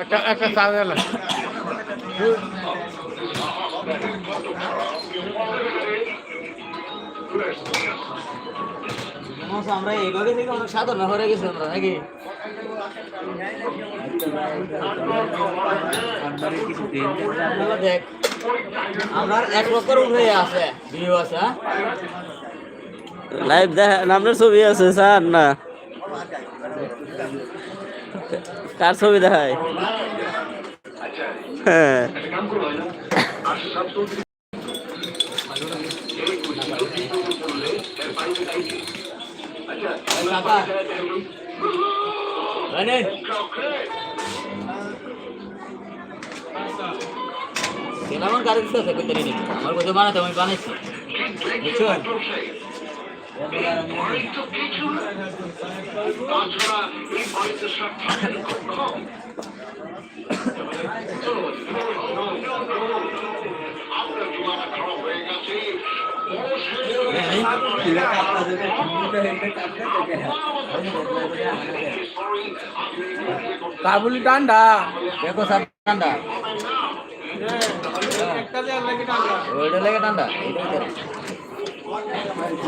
একটা একটা চা গেল আমরা এইভাবে থেকে অনেক সাধারণ হয়ে গেছি আমরা নাকি? দেখ আমার এক লক্ষের উপরে আছে ভিউ আছে হ্যাঁ? লাইভ দেখেন আপনার ছবি আছে স্যার না। কার ছবি দেখায়? হ্যাঁ। কেমন গাড়ি দিতে আছে কিন্তু আমার কোথায় বানাতে, আমি বানাইছি। বুঝছেন? কাবুলি ঠান্ডা দেখো স্যার ঠান্ডা ওইটা লেগে ঠান্ডা